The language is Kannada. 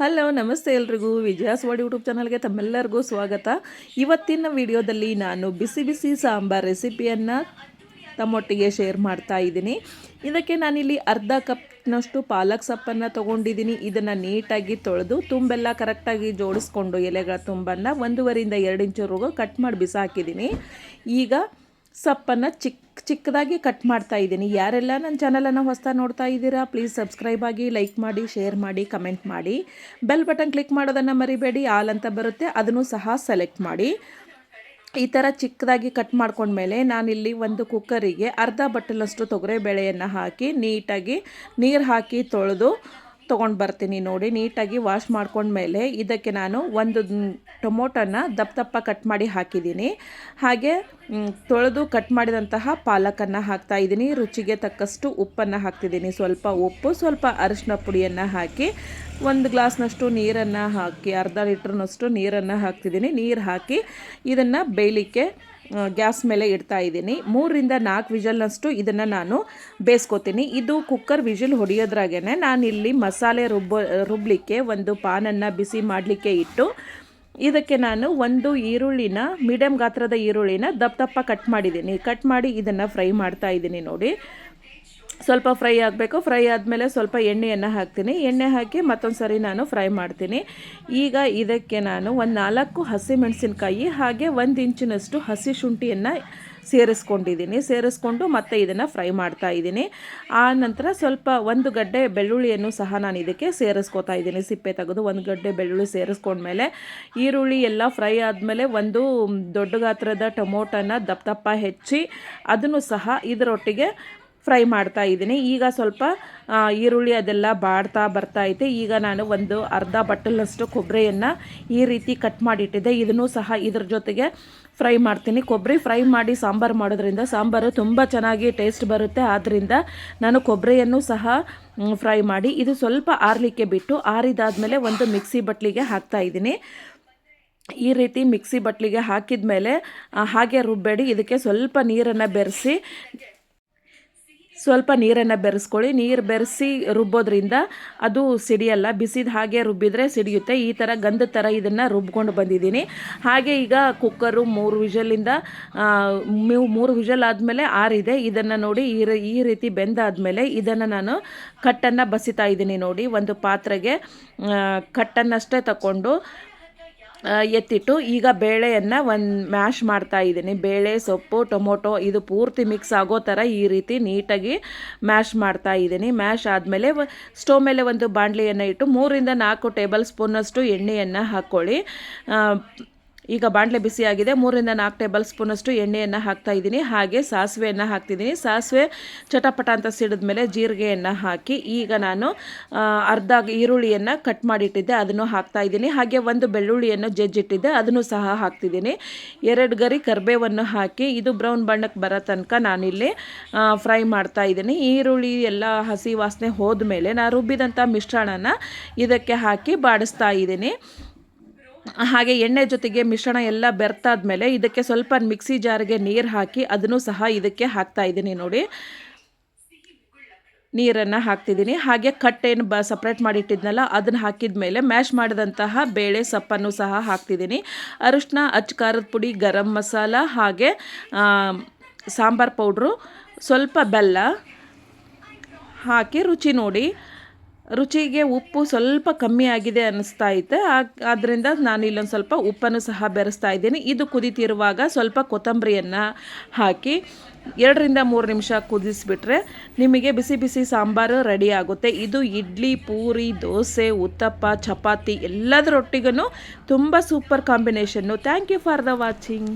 ಹಲೋ, ನಮಸ್ತೆ ಎಲ್ರಿಗೂ. ವಿಜಯ ಸ್ವಾಡ್ ಯೂಟ್ಯೂಬ್ ಚಾನಲ್ಗೆ ತಮ್ಮೆಲ್ಲರಿಗೂ ಸ್ವಾಗತ. ಇವತ್ತಿನ ವಿಡಿಯೋದಲ್ಲಿ ನಾನು ಬಿಸಿ ಬಿಸಿ ಸಾಂಬಾರ್ ರೆಸಿಪಿಯನ್ನು ತಮ್ಮೊಟ್ಟಿಗೆ ಶೇರ್ ಮಾಡ್ತಾ ಇದ್ದೀನಿ. ಇದಕ್ಕೆ ನಾನಿಲ್ಲಿ ಅರ್ಧ ಕಪ್ನಷ್ಟು ಪಾಲಕ್ ಸೊಪ್ಪನ್ನು ತೊಗೊಂಡಿದ್ದೀನಿ. ಇದನ್ನು ನೀಟಾಗಿ ತೊಳೆದು, ತುಂಬೆಲ್ಲ ಕರೆಕ್ಟಾಗಿ ಜೋಡಿಸ್ಕೊಂಡು ಎಲೆಗಳ ತುಂಬನ್ನು ಒಂದೂವರೆಯಿಂದ ಎರಡು ಇಂಚುವರೆಗೂ ಕಟ್ ಮಾಡಿ ಬಿಸಾಕಿದ್ದೀನಿ. ಈಗ ಸೊಪ್ಪನ್ನು ಚಿಕ್ಕ ಚಿಕ್ಕದಾಗಿ ಕಟ್ ಮಾಡ್ತಾ ಇದ್ದೀನಿ. ಯಾರೆಲ್ಲ ನನ್ನ ಚಾನಲನ್ನು ಹೊಸ ನೋಡ್ತಾ ಇದ್ದೀರಾ ಪ್ಲೀಸ್ ಸಬ್ಸ್ಕ್ರೈಬ್ ಆಗಿ ಲೈಕ್ ಮಾಡಿ ಶೇರ್ ಮಾಡಿ ಕಮೆಂಟ್ ಮಾಡಿ. ಬೆಲ್ ಬಟನ್ ಕ್ಲಿಕ್ ಮಾಡೋದನ್ನು ಮರಿಬೇಡಿ, ಆಲ್ ಅಂತ ಬರುತ್ತೆ, ಅದನ್ನು ಸಹ ಸೆಲೆಕ್ಟ್ ಮಾಡಿ. ಈ ಥರ ಚಿಕ್ಕದಾಗಿ ಕಟ್ ಮಾಡ್ಕೊಂಡ್ಮೇಲೆ ನಾನಿಲ್ಲಿ ಒಂದು ಕುಕ್ಕರಿಗೆ ಅರ್ಧ ಬಟ್ಟಲಷ್ಟು ತೊಗರೆಬೇಳೆಯನ್ನು ಹಾಕಿ, ನೀಟಾಗಿ ನೀರು ಹಾಕಿ ತೊಳೆದು ತೊಗೊಂಡು ಬರ್ತೀನಿ ನೋಡಿ, ನೀಟಾಗಿ ವಾಶ್ ಮಾಡ್ಕೊಂಡ್ಮೇಲೆ ಇದಕ್ಕೆ ನಾನು ಒಂದು ಟೊಮೊಟೊನ ದಪ್ಪ ದಪ್ಪ ಕಟ್ ಮಾಡಿ ಹಾಕಿದ್ದೀನಿ. ಹಾಗೆ ತೊಳೆದು ಕಟ್ ಮಾಡಿದಂತಹ ಪಾಲಕನ್ನು ಹಾಕ್ತಾ ಇದ್ದೀನಿ. ರುಚಿಗೆ ತಕ್ಕಷ್ಟು ಉಪ್ಪನ್ನು ಹಾಕ್ತಿದ್ದೀನಿ. ಸ್ವಲ್ಪ ಉಪ್ಪು, ಸ್ವಲ್ಪ ಅರಿಶಿನ ಪುಡಿಯನ್ನು ಹಾಕಿ, ಒಂದು ಗ್ಲಾಸ್ನಷ್ಟು ನೀರನ್ನು ಹಾಕಿ, ಅರ್ಧ ಲೀಟ್ರ್ನಷ್ಟು ನೀರನ್ನು ಹಾಕ್ತಿದ್ದೀನಿ. ನೀರು ಹಾಕಿ ಇದನ್ನು ಬೇಯಲಿಕ್ಕೆ ಗ್ಯಾಸ್ ಮೇಲೆ ಇಡ್ತಾ ಇದ್ದೀನಿ. ಮೂರರಿಂದ ನಾಲ್ಕು ವಿಜಲ್ನಷ್ಟು ಇದನ್ನು ನಾನು ಬೇಯಿಸ್ಕೊತೀನಿ. ಇದು ಕುಕ್ಕರ್ ವಿಜಿಲ್ ಹೊಡೆಯೋದ್ರಾಗೇ ನಾನಿಲ್ಲಿ ಮಸಾಲೆ ರುಬ್ಬ ರುಬ್ಬಲಿಕ್ಕೆ ಒಂದು ಪಾನನ್ನು ಬಿಸಿ ಮಾಡಲಿಕ್ಕೆ ಇಟ್ಟು, ಇದಕ್ಕೆ ನಾನು ಒಂದು ಈರುಳ್ಳಿನ ಮೀಡಿಯಮ್ ಗಾತ್ರದ ಈರುಳ್ಳಿನ ದಪ್ಪ ದಪ್ಪ ಕಟ್ ಮಾಡಿದ್ದೀನಿ. ಕಟ್ ಮಾಡಿ ಇದನ್ನು ಫ್ರೈ ಮಾಡ್ತಾ ಇದ್ದೀನಿ ನೋಡಿ. ಸ್ವಲ್ಪ ಫ್ರೈ ಆಗಬೇಕು. ಫ್ರೈ ಆದಮೇಲೆ ಸ್ವಲ್ಪ ಎಣ್ಣೆಯನ್ನು ಹಾಕ್ತೀನಿ. ಎಣ್ಣೆ ಹಾಕಿ ಮತ್ತೊಂದು ಸರಿ ನಾನು ಫ್ರೈ ಮಾಡ್ತೀನಿ. ಈಗ ಇದಕ್ಕೆ ನಾನು ಒಂದು ನಾಲ್ಕು ಹಸಿ ಮೆಣಸಿನ್ಕಾಯಿ ಹಾಗೆ ಒಂದು ಇಂಚಿನಷ್ಟು ಹಸಿ ಶುಂಠಿಯನ್ನು ಸೇರಿಸ್ಕೊಂಡಿದ್ದೀನಿ. ಸೇರಿಸ್ಕೊಂಡು ಮತ್ತೆ ಇದನ್ನು ಫ್ರೈ ಮಾಡ್ತಾ ಇದ್ದೀನಿ. ಆ ನಂತರ ಸ್ವಲ್ಪ ಒಂದು ಗಡ್ಡೆ ಬೆಳ್ಳುಳ್ಳಿಯನ್ನು ಸಹ ನಾನು ಇದಕ್ಕೆ ಸೇರಿಸ್ಕೋತಾ ಇದ್ದೀನಿ. ಸಿಪ್ಪೆ ತೆಗೆದು ಒಂದು ಗಡ್ಡೆ ಬೆಳ್ಳುಳ್ಳಿ ಸೇರಿಸ್ಕೊಂಡ್ಮೇಲೆ ಈರುಳ್ಳಿ ಎಲ್ಲ ಫ್ರೈ ಆದಮೇಲೆ ಒಂದು ದೊಡ್ಡ ಗಾತ್ರದ ಟೊಮೊಟೊನ ದಪ್ಪ ದಪ್ಪ ಹೆಚ್ಚಿ ಅದನ್ನು ಸಹ ಇದರೊಟ್ಟಿಗೆ ಫ್ರೈ ಮಾಡ್ತಾ ಇದ್ದೀನಿ. ಈಗ ಸ್ವಲ್ಪ ಈರುಳ್ಳಿ ಅದೆಲ್ಲ ಬಾಡ್ತಾ ಬರ್ತಾ ಐತೆ. ಈಗ ನಾನು ಒಂದು ಅರ್ಧ ಬಟ್ಟಲಷ್ಟು ಕೊಬ್ಬರಿಯನ್ನು ಈ ರೀತಿ ಕಟ್ ಮಾಡಿಟ್ಟಿದ್ದೆ. ಇದನ್ನು ಸಹ ಇದ್ರ ಜೊತೆಗೆ ಫ್ರೈ ಮಾಡ್ತೀನಿ. ಕೊಬ್ಬರಿ ಫ್ರೈ ಮಾಡಿ ಸಾಂಬಾರು ಮಾಡೋದ್ರಿಂದ ಸಾಂಬಾರು ತುಂಬ ಚೆನ್ನಾಗಿ ಟೇಸ್ಟ್ ಬರುತ್ತೆ. ಆದ್ದರಿಂದ ನಾನು ಕೊಬ್ಬರಿಯನ್ನು ಸಹ ಫ್ರೈ ಮಾಡಿ ಇದು ಸ್ವಲ್ಪ ಆರಲಿಕ್ಕೆ ಬಿಟ್ಟು ಆರಿದಾದ್ಮೇಲೆ ಒಂದು ಮಿಕ್ಸಿ ಬಟ್ಲಿಗೆ ಹಾಕ್ತಾ ಇದ್ದೀನಿ. ಈ ರೀತಿ ಮಿಕ್ಸಿ ಬಟ್ಲಿಗೆ ಹಾಕಿದ ಮೇಲೆ ಹಾಗೆ ರುಬ್ಬೇಡಿ. ಇದಕ್ಕೆ ಸ್ವಲ್ಪ ನೀರನ್ನು ಬೆರೆಸಿ ಸ್ವಲ್ಪ ನೀರನ್ನು ಬೆರೆಸ್ಕೊಳ್ಳಿ. ನೀರು ಬೆರೆಸಿ ರುಬ್ಬೋದ್ರಿಂದ ಅದು ಸಿಡಿಯಲ್ಲ. ಬಿಸಿದ ಹಾಗೆ ರುಬ್ಬಿದರೆ ಸಿಡಿಯುತ್ತೆ. ಈ ಥರ ಗಂಧದ ಥರ ಇದನ್ನು ರುಬ್ಕೊಂಡು ಬಂದಿದ್ದೀನಿ. ಹಾಗೆ ಈಗ ಕುಕ್ಕರು ಮೂರು ವಿಷಲಿಂದ ಮೂರು ವಿಷಲ್ ಆದಮೇಲೆ ಆರಿದೆ. ಇದನ್ನು ನೋಡಿ ಈ ಈ ರೀತಿ ಬೆಂದಾದಮೇಲೆ ಇದನ್ನು ನಾನು ಕಟ್ಟನ್ನು ಬಸಿತಾ ಇದ್ದೀನಿ ನೋಡಿ. ಒಂದು ಪಾತ್ರೆಗೆ ಕಟ್ಟನ್ನಷ್ಟೇ ತಗೊಂಡು ಎತ್ತಿಟ್ಟು ಈಗ ಬೇಳೆಯನ್ನು ಒಂದು ಮ್ಯಾಶ್ ಮಾಡ್ತಾ ಇದ್ದೀನಿ. ಬೇಳೆ, ಸೊಪ್ಪು, ಟೊಮೊಟೊ ಇದು ಪೂರ್ತಿ ಮಿಕ್ಸ್ ಆಗೋ ಥರ ಈ ರೀತಿ ನೀಟಾಗಿ ಮ್ಯಾಶ್ ಮಾಡ್ತಾ ಇದ್ದೀನಿ. ಮ್ಯಾಶ್ ಆದಮೇಲೆ ಸ್ಟೋವ್ ಮೇಲೆ ಒಂದು ಬಾಣಲಿಯನ್ನು ಇಟ್ಟು ಮೂರಿಂದ ನಾಲ್ಕು ಟೇಬಲ್ ಸ್ಪೂನಷ್ಟು ಎಣ್ಣೆಯನ್ನು ಹಾಕ್ಕೊಳ್ಳಿ ಈಗ ಬಾಣಲೆ ಬಿಸಿಯಾಗಿದೆ ಮೂರಿಂದ ನಾಲ್ಕು ಟೇಬಲ್ ಸ್ಪೂನಷ್ಟು ಎಣ್ಣೆಯನ್ನು ಹಾಕ್ತಾ ಇದ್ದೀನಿ. ಹಾಗೆ ಸಾಸಿವೆಯನ್ನು ಹಾಕ್ತಿದ್ದೀನಿ. ಸಾಸಿವೆ ಚಟಪಟ ಅಂತ ಸಿಡಿದ ಮೇಲೆ ಜೀರಿಗೆಯನ್ನು ಹಾಕಿ ಈಗ ನಾನು ಅರ್ಧ ಈರುಳ್ಳಿಯನ್ನು ಕಟ್ ಮಾಡಿಟ್ಟಿದ್ದೆ. ಅದನ್ನು ಹಾಕ್ತಾ ಇದ್ದೀನಿ. ಹಾಗೆ ಒಂದು ಬೆಳ್ಳುಳ್ಳಿಯನ್ನು ಜಜ್ಜಿಟ್ಟಿದ್ದೆ. ಅದನ್ನು ಸಹ ಹಾಕ್ತಿದ್ದೀನಿ. ಎರಡು ಗರಿ ಕರ್ಬೇವನ್ನು ಹಾಕಿ ಇದು ಬ್ರೌನ್ ಬಣ್ಣಕ್ಕೆ ಬರೋ ತನಕ ನಾನಿಲ್ಲಿ ಫ್ರೈ ಮಾಡ್ತಾ ಇದ್ದೀನಿ. ಈರುಳ್ಳಿ ಎಲ್ಲ ಹಸಿ ವಾಸನೆ ಹೋದ ಮೇಲೆ ನಾನು ರುಬ್ಬಿದಂಥ ಮಿಶ್ರಣನ ಇದಕ್ಕೆ ಹಾಕಿ ಬಾಡಿಸ್ತಾ ಇದ್ದೀನಿ. ಹಾಗೆ ಎಣ್ಣೆ ಜೊತೆಗೆ ಮಿಶ್ರಣ ಎಲ್ಲ ಬೆರ್ತಾದ್ಮೇಲೆ ಇದಕ್ಕೆ ಸ್ವಲ್ಪ ಮಿಕ್ಸಿ ಜಾರಿಗೆ ನೀರು ಹಾಕಿ ಅದನ್ನು ಸಹ ಇದಕ್ಕೆ ಹಾಕ್ತಾ ಇದ್ದೀನಿ ನೋಡಿ. ನೀರನ್ನು ಹಾಕ್ತಿದ್ದೀನಿ. ಹಾಗೆ ಕಟ್ಟೇನು ಬ ಸಪ್ರೇಟ್ ಮಾಡಿಟ್ಟಿದ್ನಲ್ಲ ಅದನ್ನು ಹಾಕಿದ ಮೇಲೆ ಮ್ಯಾಶ್ ಮಾಡಿದಂತಹ ಬೇಳೆ ಸೊಪ್ಪನ್ನು ಸಹ ಹಾಕ್ತಿದ್ದೀನಿ. ಅರಿಶಿನ ಅಚ್ಕಾರದ ಪುಡಿ, ಗರಂ ಮಸಾಲ ಹಾಗೆ ಸಾಂಬಾರು ಪೌಡ್ರು, ಸ್ವಲ್ಪ ಬೆಲ್ಲ ಹಾಕಿ ರುಚಿ ನೋಡಿ. ರುಚಿಗೆ ಉಪ್ಪು ಸ್ವಲ್ಪ ಕಮ್ಮಿ ಆಗಿದೆ ಅನ್ನಿಸ್ತಾ ಐತೆ. ಆದ್ದರಿಂದ ನಾನು ಇಲ್ಲೊಂದು ಸ್ವಲ್ಪ ಉಪ್ಪನ್ನು ಸಹ ಬೆರೆಸ್ತಾ ಇದ್ದೀನಿ. ಇದು ಕುದಿತಿರುವಾಗ ಸ್ವಲ್ಪ ಕೊತ್ತಂಬರಿಯನ್ನು ಹಾಕಿ ಎರಡರಿಂದ ಮೂರು ನಿಮಿಷ ಕುದಿಸಿಬಿಟ್ರೆ ನಿಮಗೆ ಬಿಸಿ ಬಿಸಿ ಸಾಂಬಾರು ರೆಡಿ ಆಗುತ್ತೆ. ಇದು ಇಡ್ಲಿ, ಪೂರಿ, ದೋಸೆ, ಉತ್ತಪ್ಪ, ಚಪಾತಿ ಎಲ್ಲದರೊಟ್ಟಿಗೂ ತುಂಬ super combination. Thank you for the watching